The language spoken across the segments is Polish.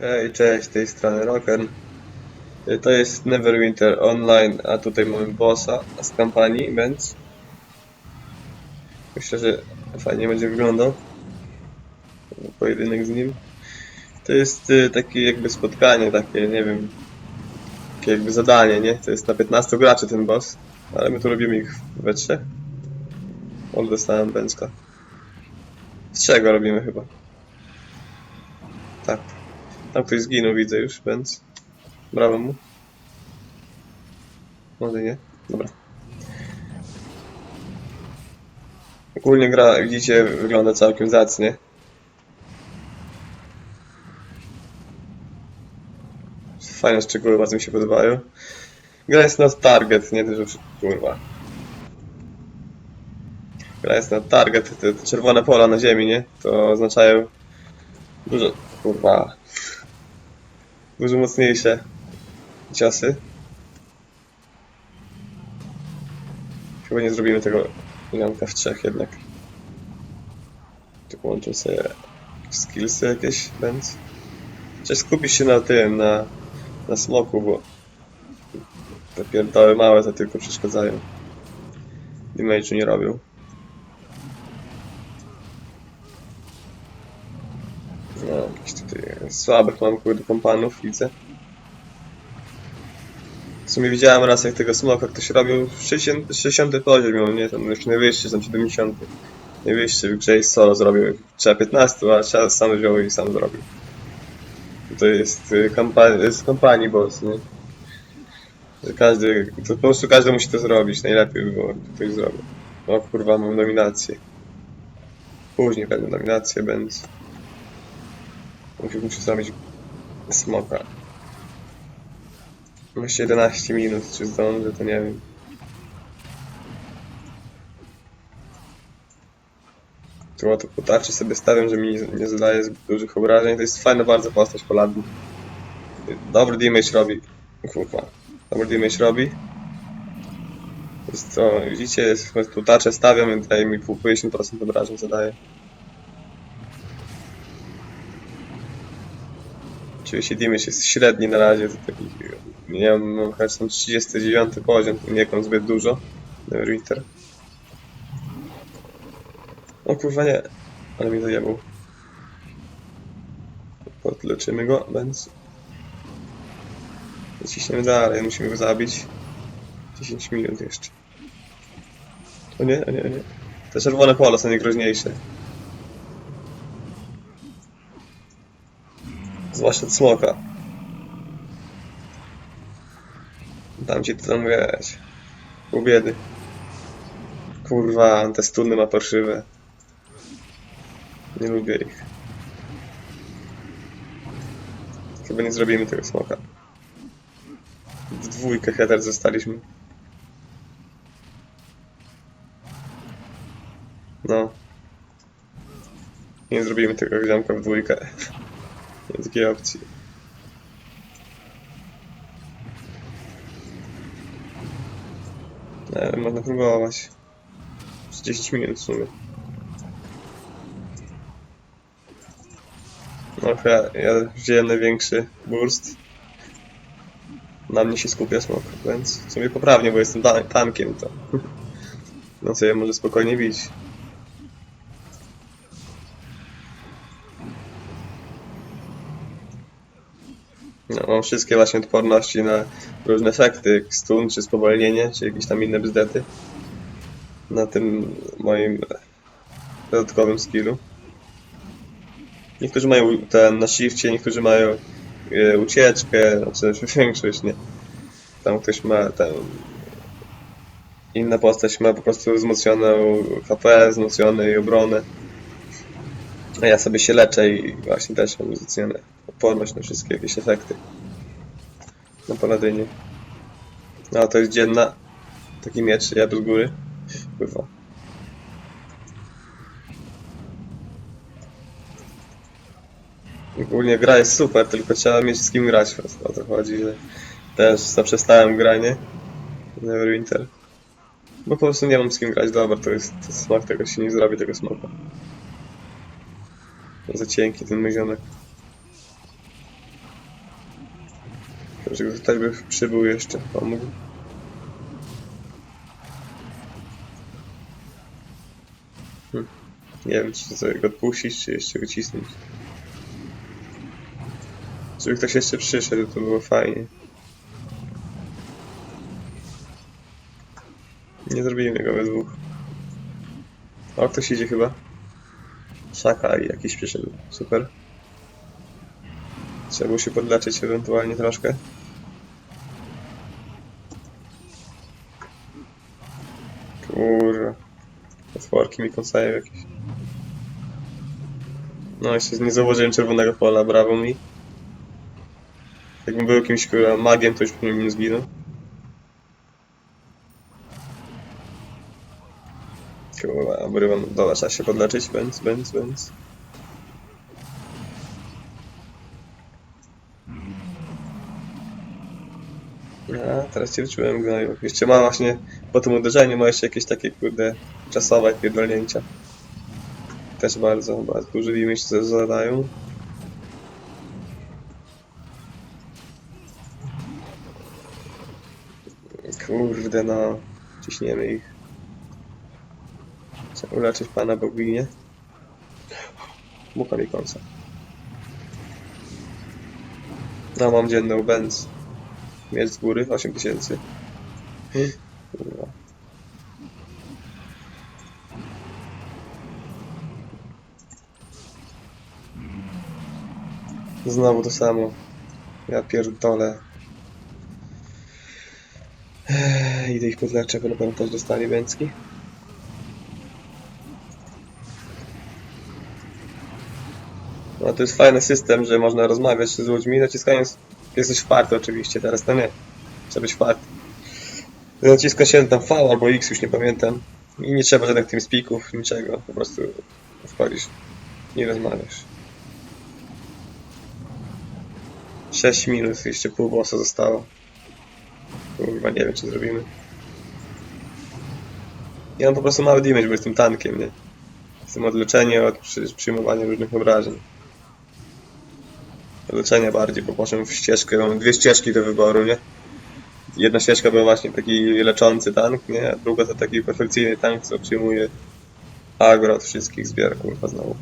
Hej, cześć, z tej strony Rocken. Y, To jest Neverwinter Online, a tutaj mamy bossa z kampanii, więc myślę, że fajnie będzie wyglądał pojedynek z nim. To jest y, takie jakby spotkanie, takie, nie wiem, takie jakby zadanie, nie? To jest na 15 graczy ten boss, ale my tu robimy ich we trzech. On dostałem bęcka. Z czego robimy chyba? Tak. Tam ktoś zginął, widzę już, więc brawo mu. Może nie? Dobra. Ogólnie gra, widzicie, wygląda całkiem zacnie. Fajne szczegóły, bardzo mi się podobają. Gra jest na target, nie że kurwa. Gra jest na target, te, te czerwone pola na ziemi, nie? To oznaczają dużo, kurwa, dużo mocniejsze ciosy. Chyba nie zrobimy tego Janka w trzech jednak. Tu łączę sobie skillsy jakieś, więc... Cześć, skupić się na tym, na, na smoku, bo te pierdoły małe to tylko przeszkadzają. Damage'u nie robią. No, tutaj słabych mam kurde kompanów, widzę. W sumie widziałem raz jak tego smoka ktoś robił 60, 60 poziom miał, nie? Tam już najwyższy, tam 70. Najwyższy jest solo zrobił. Trzeba 15, a trzeba sam wziął i sam zrobił. To jest y, kampanii, z kampanii boss, nie? Że każdy, to po prostu każdy musi to zrobić, najlepiej by było, ktoś zrobił. O kurwa, mam nominację. Później będę nominację, więc... Muszę, muszę zrobić smoka. Jeszcze 11 minut, czy zdążę, to nie wiem. Tu oto po tarczy sobie stawiam, że mi nie, zadaje zbyt dużych obrażeń. To jest fajna bardzo postać Paladin. Dobry damage robi. Kurwa. Dobry damage robi. Jest to, widzicie, jest, stawiam i daje mi pół 50% obrażeń zadaje. Oczywiście damage jest średni na razie, to taki, nie wiem, chyba tam 39 poziom, nie mam zbyt dużo. Neverwinter. O kurwa nie, ale mi zajebał. Podleczymy go, więc... Ciśniemy dalej, musimy go zabić. 10 minut jeszcze. O nie, o nie, o nie. Te czerwone pole są najgroźniejsze. Zwłaszcza smoka. Dam ci to tam wiesz. Pół biedy. Kurwa, te stuny ma parszywe. Nie lubię ich. Chyba nie zrobimy tego smoka. W dwójkę header zostaliśmy. No. Nie zrobimy tego ziomka w dwójkę. Nie ma takiej opcji. Wiem, można próbować. Z 10 minut w sumie. No chyba ja wziąłem największy burst. Na mnie się skupia smok, więc w sumie poprawnie, bo jestem ta- tankiem, to no co ja może spokojnie bić. Wszystkie właśnie odporności na różne efekty, stun, czy spowolnienie, czy jakieś tam inne bzdety. Na tym moim dodatkowym skillu. Niektórzy mają ten na shifcie, niektórzy mają e, ucieczkę, znaczy większość nie. Tam ktoś ma tam inna postać ma po prostu wzmocnioną HP, wzmocnioną obronę. A ja sobie się leczę i właśnie też mam wzmocnione odporność na wszystkie jakieś efekty. Na paladynie. No a to jest dzienna. Taki miecz, ja z góry. Pływa. Ogólnie gra jest super, tylko trzeba mieć z kim grać. O to chodzi, że też zaprzestałem granie. Neverwinter. Bo po prostu nie mam z kim grać, dobra, to jest to smak tego się nie zrobi tego smoka. Za cienki ten mój Może ktoś by przybył jeszcze, pomógł. Hm. Nie wiem, czy sobie go odpuścić, czy jeszcze go cisnąć. Żeby ktoś jeszcze przyszedł, to było fajnie. Nie zrobimy go we dwóch. O, ktoś idzie chyba. Szaka i jakiś przyszedł. Super. Trzeba było się podleczyć ewentualnie troszkę. Potworki mi kąsają jakieś. No, jeszcze nie zauważyłem czerwonego pola, brawo mi. Jakbym był jakimś magiem, to już pewnie bym zginął. Kurwa, obrywam. Dobra, trzeba się podleczyć. Benz, benz, benz. A, teraz cię wyczułem gnoju. Jeszcze ma właśnie, po tym uderzeniu ma jeszcze jakieś takie kurde czasowe pierdolnięcia. Też bardzo, bardzo duży się zadają. Kurde no, ciśniemy ich. Trzeba uleczyć pana boginię. Mucha mi końca. No, mam dzienną Benz. Miecz z góry, 8000. Kurwa. Znowu to samo. Ja pierdolę. Idę ich podleczę, bo na pewno też dostanie Bęcki. No to jest fajny system, że można rozmawiać z ludźmi, naciskając... Jesteś wparty oczywiście, teraz to nie. Trzeba być wparty. Naciska się tam V albo X, już nie pamiętam. I nie trzeba żadnych TeamSpeaków, niczego. Po prostu wchodzisz i rozmawiasz. 6 minut, jeszcze pół bossa zostało. Kurwa, nie wiem czy zrobimy. Ja mam po prostu mały damage, bo jestem tankiem, nie? Jestem odleczenie od przy, przyjmowania różnych obrażeń. Leczenia bardziej, bo poszedłem w ścieżkę, mam dwie ścieżki do wyboru, nie? Jedna ścieżka była właśnie taki leczący tank, nie? A druga to taki perfekcyjny tank, co przyjmuje agro od wszystkich, zbiera kurwa znowu.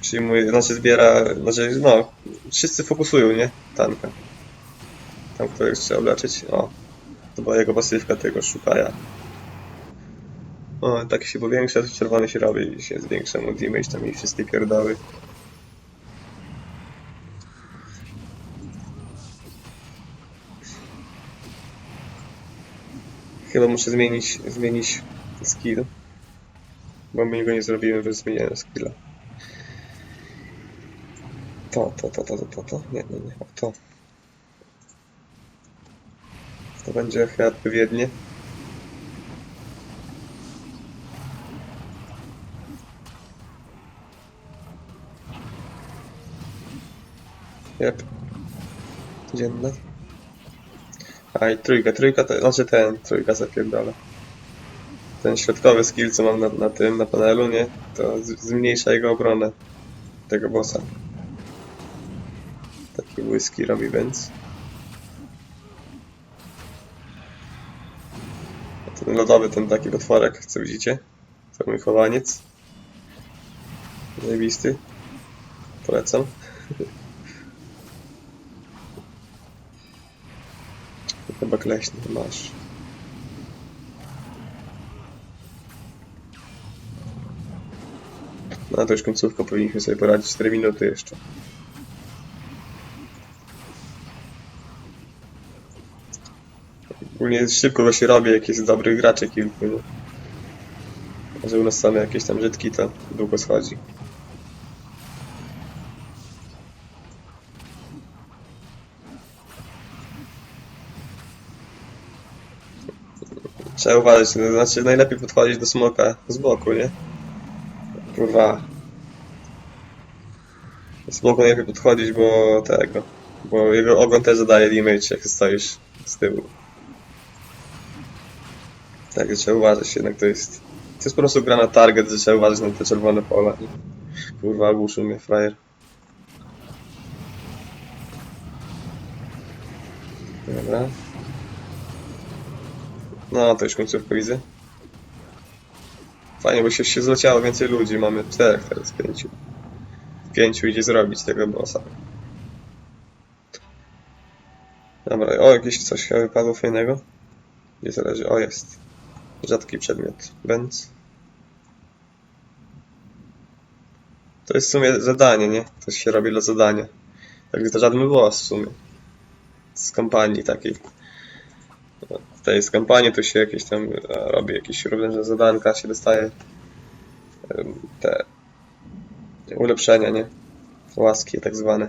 Przyjmuje, znaczy zbiera, znaczy no, wszyscy fokusują, nie? Tanka. Tam któregoś trzeba leczyć, o. To była jego pasywka tego szukaja. O, tak się powiększa, to czerwony się robi i się zwiększa mu damage tam i wszystkie pierdoły. Chyba muszę zmienić, zmienić skill. Bo my go nie zrobimy bez zmieniania skilla. To, to, to, to, to, to, to. Nie, nie, nie. O, to. To będzie chyba odpowiednie. Jep. Dzienne. A i trójka, trójka to, znaczy ten, trójka zapierdala. Ten środkowy skill, co mam na, na tym, na panelu, nie? To z, zmniejsza jego obronę. Tego bossa. Taki błyski robi, więc... A Ten lodowy, ten taki potworek, co widzicie? To mój chowaniec. Zajebisty. Polecam. Chyba kleśny masz. No to już końcówka, powinniśmy sobie poradzić 4 minuty jeszcze. Ogólnie szybko go się robi, jak jest dobrych graczy kilku, nie? A że u nas same jakieś tam żydki, to długo schodzi. Trzeba uważać, to znaczy najlepiej podchodzić do smoka z boku, nie? Kurwa. Do smoku najlepiej podchodzić, bo tego. Bo jego ogon też zadaje damage, jak stoisz z tyłu. Tak, trzeba uważać jednak to jest. To jest po prostu gra na target, że trzeba uważać na te czerwone pola. Kurwa, ogłuszył mnie frajer. Dobra. No, to już końcówkę widzę. Fajnie, bo się, się zleciało więcej ludzi. Mamy czterech teraz, pięciu. Pięciu idzie zrobić tego bossa. Dobra, o, jakieś coś wypadło fajnego. Gdzie zależy? O, jest. Rzadki przedmiot. Benz. To jest w sumie zadanie, nie? To się robi dla zadania. Także to żaden boss w sumie. Z kampanii takiej. Tutaj z kampanii to się jakieś tam e, robi jakieś różne zadanka, się dostaje te ulepszenia, nie? Łaski tak zwane.